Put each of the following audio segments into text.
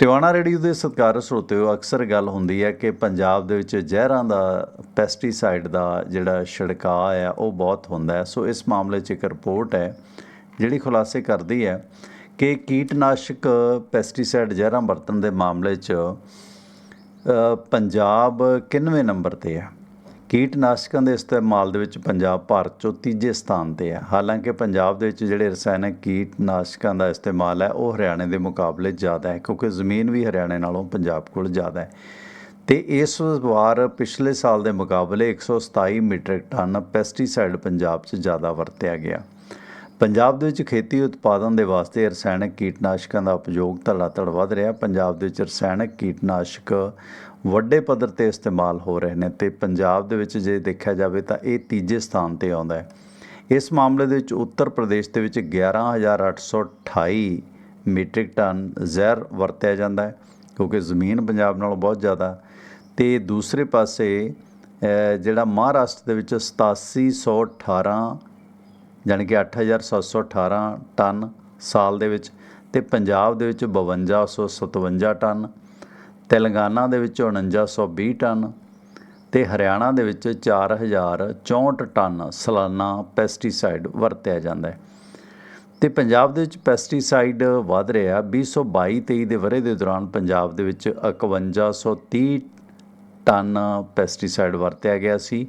Tiwana radio ਦੇ ਸਤਿਕਾਰ ਸਰੋਤਿਓ ਅਕਸਰ ਗੱਲ ਹੁੰਦੀ ਹੈ ਕਿ ਪੰਜਾਬ ਦੇ ਵਿੱਚ ਜ਼ਹਿਰਾਂ ਦਾ ਪੈਸਟੀਸਾਈਡ ਦਾ ਜਿਹੜਾ ਛਿੜਕਾਅ ਆ ਉਹ ਬਹੁਤ ਹੁੰਦਾ ਹੈ। ਸੋ ਇਸ ਮਾਮਲੇ 'ਚ ਇੱਕ ਰਿਪੋਰਟ ਹੈ, ਜਿਹੜੀ ਖੁਲਾਸੇ ਕਰਦੀ ਹੈ ਕਿ ਕੀਟਨਾਸ਼ਕ ਪੈਸਟੀਸਾਈਡ ਜ਼ਹਿਰਾਂ ਵਰਤਣ ਦੇ ਮਾਮਲੇ 'ਚ ਪੰਜਾਬ 91ਵੇਂ ਨੰਬਰ ਤੇ ਹੈ? ਕੀਟਨਾਸ਼ਕਾਂ ਦੇ ਇਸਤੇਮਾਲ ਦੇ ਵਿੱਚ ਪੰਜਾਬ ਭਾਰਤ 'ਚੋਂ ਤੀਜੇ ਸਥਾਨ ਤੇ ਹੈ। ਹਾਲਾਂਕਿ ਪੰਜਾਬ ਦੇ ਵਿੱਚ ਜਿਹੜੇ ਰਸਾਇਣਕ ਕੀਟਨਾਸ਼ਕਾਂ ਦਾ ਇਸਤੇਮਾਲ ਹੈ, ਉਹ ਹਰਿਆਣੇ ਦੇ ਮੁਕਾਬਲੇ ਜ਼ਿਆਦਾ ਹੈ, ਕਿਉਂਕਿ ਜ਼ਮੀਨ ਵੀ ਹਰਿਆਣੇ ਨਾਲੋਂ ਪੰਜਾਬ ਕੋਲ ਜ਼ਿਆਦਾ ਹੈ। ਤੇ ਇਸ ਵਾਰ ਪਿਛਲੇ ਸਾਲ ਦੇ ਮੁਕਾਬਲੇ 127 ਮੀਟ੍ਰਿਕ ਟਨ ਪੈਸਟੀਸਾਈਡ ਪੰਜਾਬ 'ਚ ਜ਼ਿਆਦਾ ਵਰਤਿਆ ਗਿਆ। ਪੰਜਾਬ ਦੇ ਵਿੱਚ ਖੇਤੀ ਉਤਪਾਦਨ ਦੇ ਵਾਸਤੇ ਰਸਾਇਣਕ ਕੀਟਨਾਸ਼ਕਾਂ ਦਾ ਉਪਯੋਗ ਧੜਾਧੜ ਵੱਧ ਰਿਹਾ। ਪੰਜਾਬ ਦੇ ਵਿੱਚ ਰਸਾਇਣਕ ਕੀਟਨਾਸ਼ਕ ਵੱਡੇ ਪੱਧਰ ਤੇ ਇਸਤੇਮਾਲ ਹੋ ਰਹੇ ਨੇ ਤੇ ਪੰਜਾਬ ਦੇ ਵਿੱਚ ਜੇ ਦੇਖਿਆ ਜਾਵੇ ਤਾਂ ਇਹ ਤੀਜੇ ਸਥਾਨ ਤੇ ਆਉਂਦਾ ਹੈ। ਇਸ ਮਾਮਲੇ ਦੇ ਵਿੱਚ ਉੱਤਰ ਪ੍ਰਦੇਸ਼ ਦੇ ਵਿੱਚ 11828 ਮੀਟ੍ਰਿਕ ਟਨ ਜ਼ਹਿਰ ਵਰਤਿਆ ਜਾਂਦਾ ਹੈ, ਕਿਉਂਕਿ ਜ਼ਮੀਨ ਪੰਜਾਬ ਨਾਲੋਂ ਬਹੁਤ ਜ਼ਿਆਦਾ ਤੇ ਦੂਸਰੇ ਪਾਸੇ ਜਿਹੜਾ ਮਹਾਰਾਸ਼ਟਰ ਦੇ ਵਿੱਚ 8718 ਜਾਣੀ ਕਿ 8718 ਟਨ ਸਾਲ ਦੇ ਵਿੱਚ ਤੇ ਪੰਜਾਬ ਦੇ ਵਿੱਚ 5257 ਟਨ, ਤੇਲੰਗਾਨਾ ਦੇ ਵਿੱਚ 4920 ਟਨ ਤੇ ਹਰਿਆਣਾ ਦੇ ਵਿੱਚ 4064 ਟਨ ਸਾਲਾਨਾ ਪੈਸਟੀਸਾਈਡ ਵਰਤਿਆ ਜਾਂਦਾ ਹੈ। ਤੇ ਪੰਜਾਬ ਦੇ ਵਿੱਚ ਪੈਸਟੀਸਾਈਡ ਵਧ ਰਿਹਾ 2022-23 ਦੇ ਵਰੇ ਦੇ ਦੌਰਾਨ ਪੰਜਾਬ ਦੇ ਵਿੱਚ 5130 ਟਨ ਪੈਸਟੀਸਾਈਡ ਵਰਤਿਆ ਗਿਆ ਸੀ।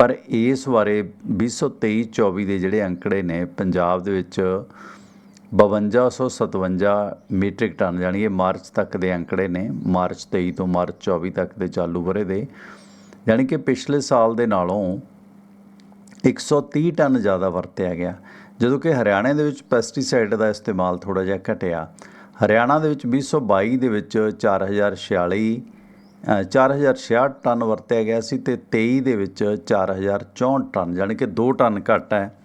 ਪਰ ਇਸ ਬਾਰੇ 2023-24 ਦੇ ਜਿਹੜੇ ਅੰਕੜੇ ਨੇ ਪੰਜਾਬ ਦੇ ਵਿੱਚ 5257 ਮੀਟ੍ਰਿਕ ਟਨ ਜਾਣੀ ਇਹ ਮਾਰਚ ਤੱਕ ਦੇ ਅੰਕੜੇ ਨੇ ਮਾਰਚ 23 ਤੋਂ ਮਾਰਚ 24 ਤੱਕ ਦੇ ਚਾਲੂ ਵਰੇ ਦੇ। ਜਾਣੀ ਕਿ ਪਿਛਲੇ ਸਾਲ ਦੇ ਨਾਲੋਂ 130 ਟਨ ਜ਼ਿਆਦਾ ਵਰਤਿਆ ਗਿਆ। ਜਦੋਂ ਕਿ ਹਰਿਆਣੇ ਦੇ ਵਿੱਚ ਪੈਸਟੀਸਾਈਡ ਦਾ ਇਸਤੇਮਾਲ ਥੋੜਾ ਜਿਹਾ ਘਟਿਆ। ਹਰਿਆਣਾ ਦੇ ਵਿੱਚ 2022 ਦੇ ਵਿੱਚ 4046 ਅ, 4066 ਟਨ ਵਰਤਿਆ ਗਿਆ ਸੀ ਤੇ 23 ਦੇ ਵਿੱਚ 4064 ਟਨ ਯਾਨੀ ਕਿ 2 ਟਨ ਘੱਟ ਹੈ।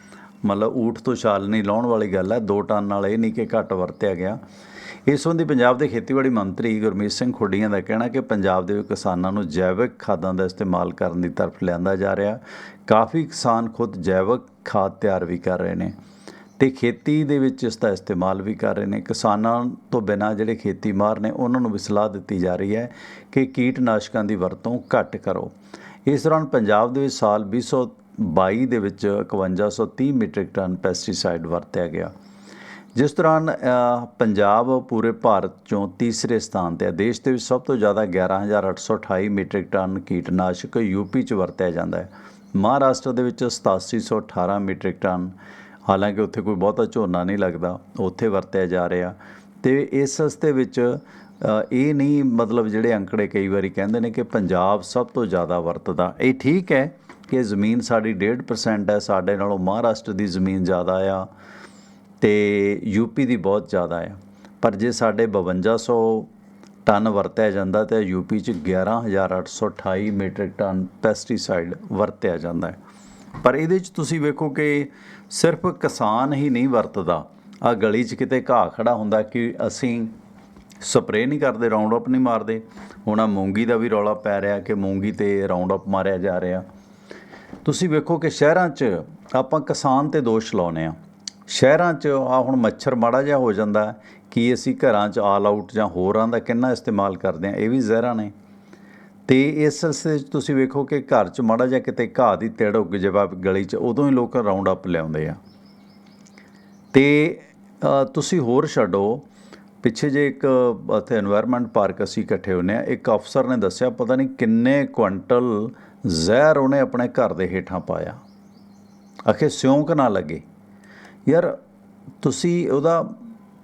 ਮਤਲਬ ਊਠ ਤੋਂ ਛਾਲ ਨਹੀਂ ਲਾਉਣ ਵਾਲੀ ਗੱਲ ਹੈ 2 ਟਨ ਨਾਲ ਇਹ ਨਹੀਂ ਕਿ ਘੱਟ ਵਰਤਿਆ ਗਿਆ। ਇਸ ਸੰਬੰਧੀ ਪੰਜਾਬ ਦੇ ਖੇਤੀਬਾੜੀ ਮੰਤਰੀ ਗੁਰਮੀਤ ਸਿੰਘ ਖੁੱਡੀਆਂ ਦਾ ਕਹਿਣਾ ਕਿ ਪੰਜਾਬ ਦੇ ਕਿਸਾਨਾਂ ਨੂੰ ਜੈਵਿਕ ਖਾਦਾਂ ਦਾ ਇਸਤੇਮਾਲ ਕਰਨ ਦੀ ਤਰਫ ਲਿਆਂਦਾ ਜਾ ਰਿਹਾ। ਕਾਫੀ ਕਿਸਾਨ ਖੁਦ ਜੈਵਿਕ ਖਾਦ ਤਿਆਰ ਵੀ ਕਰ ਰਹੇ ਨੇ। ਅਤੇ ਖੇਤੀ ਦੇ ਵਿੱਚ ਇਸ ਦਾ ਇਸਤੇਮਾਲ ਵੀ ਕਰ ਰਹੇ ਨੇ। ਕਿਸਾਨਾਂ ਤੋਂ ਬਿਨਾਂ ਜਿਹੜੇ ਖੇਤੀ ਮਾਰ ਨੇ, ਉਹਨਾਂ ਨੂੰ ਵੀ ਸਲਾਹ ਦਿੱਤੀ ਜਾ ਰਹੀ ਹੈ ਕਿ ਕੀਟਨਾਸ਼ਕਾਂ ਦੀ ਵਰਤੋਂ ਘੱਟ ਕਰੋ। ਇਸ ਦੌਰਾਨ ਪੰਜਾਬ ਦੇ ਵਿੱਚ ਸਾਲ 2022 ਦੇ ਵਿੱਚ 5130 ਮੀਟ੍ਰਿਕ ਟਨ ਪੈਸਟੀਸਾਈਡ ਵਰਤਿਆ ਗਿਆ। ਜਿਸ ਦੌਰਾਨ ਪੰਜਾਬ ਪੂਰੇ ਭਾਰਤ ਚੋਂ ਤੀਸਰੇ ਸਥਾਨ ਤੇ ਹੈ। ਦੇਸ਼ ਦੇ ਵਿੱਚ ਸਭ ਤੋਂ ਜ਼ਿਆਦਾ 11828 ਮੀਟ੍ਰਿਕ ਟਨ ਕੀਟਨਾਸ਼ਕ ਯੂਪੀ ਚ ਵਰਤਿਆ ਜਾਂਦਾ ਹੈ। ਮਹਾਰਾਸ਼ਟਰ ਦੇ ਵਿੱਚ 8718 ਮੀਟ੍ਰਿਕ ਟਨ ਹਾਲਾਂਕਿ ਉੱਥੇ ਕੋਈ ਬਹੁਤਾ ਝੋਨਾ ਨਹੀਂ ਲੱਗਦਾ, ਉੱਥੇ ਵਰਤਿਆ ਜਾ ਰਿਹਾ। ਤੇ ਇਸ ਹਸਤੇ ਵਿੱਚ ਇਹ ਨਹੀਂ ਮਤਲਬ ਜਿਹੜੇ ਅੰਕੜੇ ਕਈ ਵਾਰੀ ਕਹਿੰਦੇ ਨੇ ਕਿ ਪੰਜਾਬ ਸਭ ਤੋਂ ਜ਼ਿਆਦਾ ਵਰਤਦਾ। ਇਹ ਠੀਕ ਹੈ ਕਿ ਜ਼ਮੀਨ ਸਾਡੀ 1.5% ਹੈ, ਸਾਡੇ ਨਾਲੋਂ ਮਹਾਰਾਸ਼ਟਰ ਦੀ ਜ਼ਮੀਨ ਜ਼ਿਆਦਾ ਆ ਤੇ ਯੂਪੀ ਦੀ ਬਹੁਤ ਜ਼ਿਆਦਾ ਆ। ਪਰ ਜੇ ਸਾਡੇ 5200 ਟਨ ਵਰਤਿਆ ਜਾਂਦਾ ਤੇ ਯੂਪੀ ਚ 11828 ਮੀਟ੍ਰਿਕ ਟਨ ਪੈਸਟੀਸਾਈਡ ਵਰਤਿਆ ਜਾਂਦਾ ਹੈ। ਪਰ ਇਹਦੇ ਚ ਤੁਸੀਂ ਵੇਖੋ ਕਿ ਸਿਰਫ ਕਿਸਾਨ ਹੀ ਨਹੀਂ ਵਰਤਦਾ। ਆ ਗਲੀ 'ਚ ਕਿਤੇ ਘਾਹ ਖੜਾ ਹੁੰਦਾ ਕਿ ਅਸੀਂ ਸਪਰੇਅ ਨਹੀਂ ਕਰਦੇ ਰਾਉਂਡ ਅਪ ਨਹੀਂ ਮਾਰਦੇ। ਹੁਣ ਆ ਮੂੰਗੀ ਦਾ ਵੀ ਰੌਲਾ ਪੈ ਰਿਹਾ ਕਿ ਮੂੰਗੀ ਤੇ ਰਾਉਂਡ ਅਪ ਮਾਰਿਆ ਜਾ ਰਿਹਾ। ਤੁਸੀਂ ਵੇਖੋ ਕਿ ਸ਼ਹਿਰਾਂ 'ਚ ਆਪਾਂ ਕਿਸਾਨ ਤੇ ਦੋਸ਼ ਲਾਉਨੇ ਆ ਸ਼ਹਿਰਾਂ 'ਚ ਆ ਹੁਣ ਮੱਛਰ ਮਾੜਾ ਜਿਹਾ ਹੋ ਜਾਂਦਾ ਕਿ ਅਸੀਂ ਘਰਾਂ 'ਚ ਆਲ ਆਊਟ ਜਾਂ ਹੋਰਾਂ ਦਾ ਕਿੰਨਾ ਇਸਤੇਮਾਲ ਕਰਦੇ ਆ ਇਹ ਵੀ ਜ਼ਹਿਰਾਂ ਨੇ। ਤੇ ਇਸ ਸਿਲਸਿਲੇ 'ਚ ਤੁਸੀਂ ਵੇਖੋ ਕਿ ਘਰ 'ਚ ਮਾੜਾ ਜਿਹਾ ਕਿਤੇ ਘਾਹ ਦੀ ਤੇੜ ਉੱਗ ਜਾਵੇ ਗਲੀ 'ਚ, ਉਦੋਂ ਹੀ ਲੋਕ ਰਾਉਂਡ ਅਪ ਲਿਆਉਂਦੇ ਆ। ਤੇ ਤੁਸੀਂ ਹੋਰ ਛੱਡੋ, ਪਿੱਛੇ ਜੇ ਇੱਕ, ਇੱਥੇ এনवायरमेंट ਪਾਰਕ ਅਸੀਂ ਇਕੱਠੇ ਹੁੰਨੇ ਆ, ਇੱਕ ਅਫਸਰ ਨੇ ਦੱਸਿਆ, ਪਤਾ ਨਹੀਂ ਕਿੰਨੇ ਕੁਇੰਟਲ ਜ਼ਹਿਰ ਉਹਨੇ ਆਪਣੇ ਘਰ ਦੇ ਹੇਠਾਂ ਪਾਇਆ। ਅਖੇ ਸਿਉਂਕ ਨਾ ਲੱਗੇ। ਯਾਰ, ਤੁਸੀਂ ਉਹਦਾ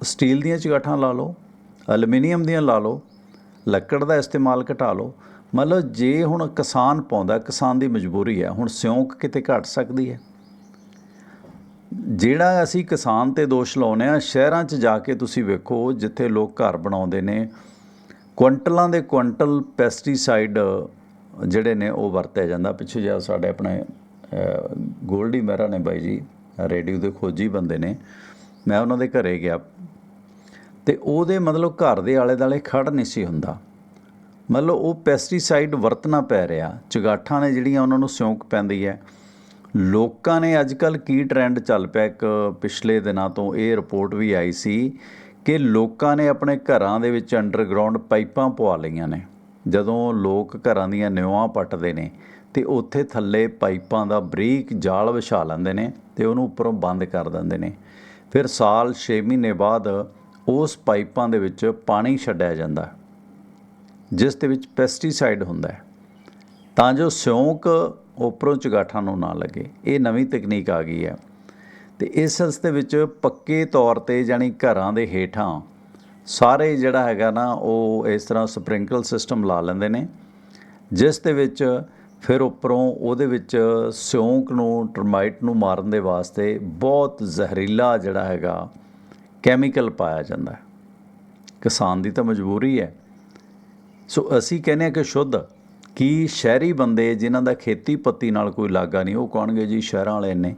ਸਟੀਲ ਦੀਆਂ ਚਗਾਠਾਂ ਲਾ ਲਓ ਅਲਮੀਨੀਅਮ ਦੀਆਂ ਲਾ ਲਓ, ਲੱਕੜ ਦਾ ਇਸਤੇਮਾਲ ਘਟਾ ਲਓ ਮਤਲਬ ਜੇ ਹੁਣ ਕਿਸਾਨ ਪਾਉਂਦਾ, ਕਿਸਾਨ ਦੀ ਮਜਬੂਰੀ ਹੈ, ਹੁਣ ਸਿਉਂਕ ਕਿਤੇ ਘਟ ਸਕਦੀ ਹੈ। ਜਿਹੜਾ ਅਸੀਂ ਕਿਸਾਨ ਤੇ ਦੋਸ਼ ਲਾਉਨੇ ਆ ਸ਼ਹਿਰਾਂ 'ਚ ਜਾ ਕੇ ਤੁਸੀਂ ਵੇਖੋ, ਜਿੱਥੇ ਲੋਕ ਘਰ ਬਣਾਉਂਦੇ ਨੇ, ਕੁਇੰਟਲਾਂ ਦੇ ਕੁਇੰਟਲ ਪੈਸਟੀਸਾਈਡ ਜਿਹੜੇ ਨੇ, ਉਹ ਵਰਤਿਆ ਜਾਂਦਾ। ਪਿੱਛੇ ਜਿਹਾ ਸਾਡੇ ਆਪਣੇ ਗੋਲਡੀ ਮਹਿਰਾ ਨੇ ਬਾਈ ਜੀ, ਰੇਡੀਓ ਦੇ ਖੋਜੀ ਬੰਦੇ ਨੇ, ਮੈਂ ਉਹਨਾਂ ਦੇ ਘਰੇ ਗਿਆ। ਤੇ ਉਹਦੇ ਮਤਲਬ ਘਰ ਦੇ ਆਲੇ ਦਾਲੇ ਖੜ ਨਹੀਂ ਸੀ ਹੁੰਦਾ। ਮਤਲਬ ਉਹ ਪੈਸਟੀਸਾਈਡ ਵਰਤਣਾ ਪੈ ਰਿਹਾ, ਚਗਾਠਾਂ ਨੇ ਜਿਹੜੀਆਂ ਉਹਨਾਂ ਨੂੰ ਸਿਉਂਕ ਪੈਂਦੀ ਹੈ। ਲੋਕਾਂ ਨੇ ਅੱਜ ਕੱਲ ਕੀ ਟ੍ਰੈਂਡ ਚੱਲ ਪਿਆ ਇੱਕ ਪਿਛਲੇ ਦਿਨਾਂ ਤੋਂ? ਇਹ ਰਿਪੋਰਟ ਵੀ ਆਈ ਸੀ ਕਿ ਲੋਕਾਂ ਨੇ ਆਪਣੇ ਘਰਾਂ ਦੇ ਵਿੱਚ ਅੰਡਰਗਰਾਉਂਡ ਪਾਈਪਾਂ ਪਵਾ ਲਈਆਂ ਨੇ। ਜਦੋਂ ਲੋਕ ਘਰਾਂ ਦੀਆਂ ਨਿਉਆਂ ਪੱਟਦੇ ਨੇ ਤੇ ਉੱਥੇ ਥੱਲੇ ਪਾਈਪਾਂ ਦਾ ਬਰੀਕ ਜਾਲ ਵਿਛਾ ਲੈਂਦੇ ਨੇ ਤੇ ਉਹਨੂੰ ਉੱਪਰੋਂ ਬੰਦ ਕਰ ਦਿੰਦੇ ਨੇ। ਫਿਰ ਸਾਲ 6 ਮਹੀਨੇ ਬਾਅਦ ਉਸ ਪਾਈਪਾਂ ਦੇ ਵਿੱਚ ਪਾਣੀ ਛੱਡਿਆ ਜਾਂਦਾ। ਜਿਸ ਦੇ ਵਿੱਚ ਪੈਸਟੀਸਾਈਡ ਹੁੰਦਾ ਹੈ, ਤਾਂ ਜੋ ਸਿਉਂਕ ਉੱਪਰੋਂ ਚਗਾਠਾਂ ਨੂੰ ਨਾ ਲੱਗੇ। ਇਹ ਨਵੀਂ ਤਕਨੀਕ ਆ ਗਈ ਹੈ। ਤੇ ਇਸ ਦੇ ਵਿੱਚ ਪੱਕੇ ਤੌਰ ਤੇ ਜਾਨੀ ਘਰਾਂ ਦੇ ਹੇਠਾਂ ਸਾਰੇ ਜਿਹੜਾ ਹੈਗਾ ਨਾ, ਉਹ ਇਸ ਤਰ੍ਹਾਂ ਸਪ੍ਰਿੰਕਲ ਸਿਸਟਮ ਲਾ ਲੈਂਦੇ ਨੇ, ਜਿਸ ਦੇ ਵਿੱਚ ਫਿਰ ਉੱਪਰੋਂ ਉਹਦੇ ਵਿੱਚ ਸਿਉਂਕ ਨੂੰ ਟਰਮਾਈਟ ਨੂੰ ਮਾਰਨ ਦੇ ਵਾਸਤੇ ਬਹੁਤ ਜ਼ਹਿਰੀਲਾ ਜਿਹੜਾ ਹੈਗਾ ਕੈਮੀਕਲ ਪਾਇਆ ਜਾਂਦਾ ਹੈ। ਕਿਸਾਨ ਦੀ ਤਾਂ ਮਜਬੂਰੀ ਹੈ। ਸੋ ਅਸੀਂ ਕਹਿੰਦੇ ਹਾਂ ਕਿ ਸ਼ੁੱਧ ਕੀ ਸ਼ਹਿਰੀ ਬੰਦੇ ਜਿਨ੍ਹਾਂ ਦਾ ਖੇਤੀ ਪੱਤੀ ਨਾਲ ਕੋਈ ਲਾਗਾ ਨਹੀਂ, ਉਹ ਕਹਣਗੇ ਜੀ? ਸ਼ਹਿਰਾਂ ਵਾਲੇ ਨੇ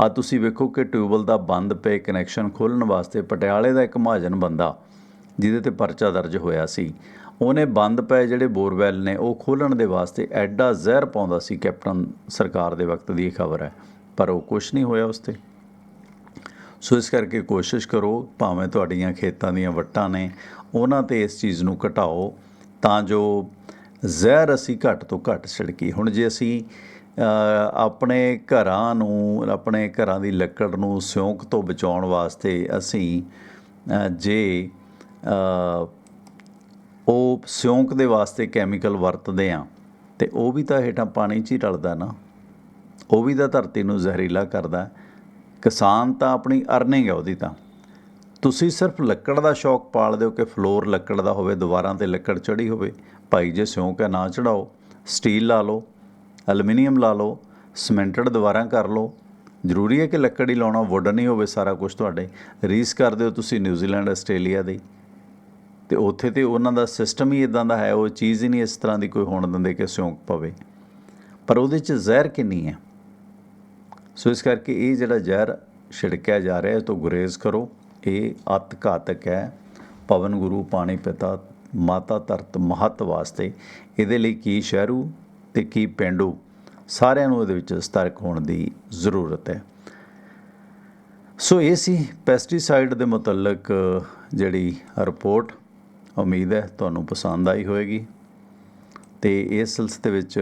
ਆ ਤੁਸੀਂ ਵੇਖੋ ਕਿ ਟਿਊਬਲ ਦਾ ਬੰਦ ਪਏ ਕਨੈਕਸ਼ਨ ਖੋਲ੍ਹਣ ਵਾਸਤੇ ਪਟਿਆਲੇ ਦਾ ਇੱਕ ਮਹਾਜਨ ਬੰਦਾ, ਜਿਹਦੇ ਤੇ ਪਰਚਾ ਦਰਜ ਹੋਇਆ ਸੀ। ਉਹਨੇ ਬੰਦ ਪਏ ਜਿਹੜੇ ਬੋਰਵੈਲ ਨੇ, ਉਹ ਖੋਲ੍ਹਣ ਦੇ ਵਾਸਤੇ ਐਡਾ ਜ਼ਹਿਰ ਪਾਉਂਦਾ ਸੀ ਕੈਪਟਨ ਸਰਕਾਰ ਦੇ ਵਕਤ ਦੀ ਇਹ ਖਬਰ ਹੈ, ਪਰ ਉਹ ਕੁਝ ਨਹੀਂ ਹੋਇਆ ਉਸ ਤੇ। ਸੋ ਇਸ ਕਰਕੇ ਕੋਸ਼ਿਸ਼ ਕਰੋ, ਭਾਵੇਂ ਤੁਹਾਡੀਆਂ ਖੇਤਾਂ ਦੀਆਂ ਵੱਟਾਂ ਨੇ, ਉਹਨਾਂ ਤੇ ਇਸ ਚੀਜ਼ ਨੂੰ ਘਟਾਓ। ਤਾਂ ਜੋ ਜ਼ਹਿਰ ਅਸੀਂ ਘੱਟ ਤੋਂ ਘੱਟ ਛਿੜਕੀ। ਹੁਣ ਜੇ ਅਸੀਂ ਆਪਣੇ ਘਰਾਂ ਨੂੰ, ਆਪਣੇ ਘਰਾਂ ਦੀ ਲੱਕੜ ਨੂੰ ਸਿਉਂਕ ਤੋਂ ਬਚਾਉਣ ਵਾਸਤੇ ਅਸੀਂ ਜੇ ਉਹ ਸਿਉਂਕ ਦੇ ਵਾਸਤੇ ਕੈਮੀਕਲ ਵਰਤਦੇ ਆ ਤੇ ਉਹ ਵੀ ਤਾਂ ਹੇਠਾਂ ਪਾਣੀ 'ਚ ਹੀ ਰਲਦਾ ਨਾ। ਉਹ ਵੀ ਤਾਂ ਧਰਤੀ ਨੂੰ ਜ਼ਹਿਰੀਲਾ ਕਰਦਾ। ਕਿਸਾਨ ਤਾਂ ਆਪਣੀ ਅਰਨਿੰਗ ਹੈ ਉਹਦੀ ਤਾਂ। ਤੁਸੀਂ ਸਿਰਫ ਲੱਕੜ ਦਾ ਸ਼ੌਕ ਪਾਲਦੇ ਹੋ ਕਿ ਫਲੋਰ ਲੱਕੜ ਦਾ ਹੋਵੇ, ਦੀਵਾਰਾਂ ਤੇ ਲੱਕੜ ਚੜੀ ਹੋਵੇ। ਭਾਈ ਜੇ ਸਿਉਂਕ ਹੈ, ਨਾ ਚੜਾਓ ਸਟੀਲ ਲਾ ਲਓ, ਐਲੂਮੀਨੀਅਮ ਲਾ ਲਓ, ਸੀਮੈਂਟਡ ਦੀਵਾਰਾਂ ਕਰ ਲਓ। ਜ਼ਰੂਰੀ ਹੈ ਕਿ ਲੱਕੜ ਹੀ ਲਾਉਣਾ ਵੁੱਡਨ ਹੀ ਹੋਵੇ ਸਾਰਾ ਕੁਝ ਤੁਹਾਡੇ। ਰੀਸ ਕਰਦੇ ਹੋ ਤੁਸੀਂ ਨਿਊਜ਼ੀਲੈਂਡ, ਆਸਟ੍ਰੇਲੀਆ ਦੇ। ਤੇ ਉੱਥੇ ਤੇ ਉਹਨਾਂ ਦਾ ਸਿਸਟਮ ਹੀ ਇਦਾਂ ਦਾ ਹੈ, ਉਹ ਚੀਜ਼ ਹੀ ਨਹੀਂ ਇਸ ਤਰ੍ਹਾਂ ਦੀ ਕੋਈ ਹੋਣ ਦਿੰਦੇ ਕਿ ਸਿਉਂਕ ਪਵੇ। ਪਰ ਉਹਦੇ 'ਚ ਜ਼ਹਿਰ ਕਿੰਨੀ ਹੈ? ਸੋ ਇਸ ਕਰਕੇ ਇਹ ਜਿਹੜਾ ਜ਼ਹਿਰ ਛਿੜਕਿਆ ਜਾ ਰਿਹਾ ਹੈ ਤੋਂ ਗੁਰੇਜ਼ ਕਰੋ। ਇਹ ਅਤ ਘਾਤਕ ਹੈ। ਪਵਨ ਗੁਰੂ, ਪਾਣੀ ਪਿਤਾ, ਮਾਤਾ ਧਰਤ, ਮਹੱਤ ਵਾਸਤੇ ਇਹਦੇ ਲਈ ਕੀ ਸ਼ਹਿਰੂ ਤੇ ਕੀ ਪਿੰਡੂ ਸਾਰਿਆਂ ਨੂੰ ਇਹਦੇ ਵਿੱਚ ਸਤਰਕ ਹੋਣ ਦੀ ਜ਼ਰੂਰਤ ਹੈ। ਸੋ ਇਹ ਸੀ ਪੈਸਟੀਸਾਈਡ ਦੇ ਮੁਤਲਕ ਜਿਹੜੀ ਰਿਪੋਰਟ। ਉਮੀਦ ਹੈ ਤੁਹਾਨੂੰ ਪਸੰਦ ਆਈ ਹੋਵੇਗੀ ਤੇ ਇਸ ਸਿਲਸਿਲੇ ਵਿੱਚ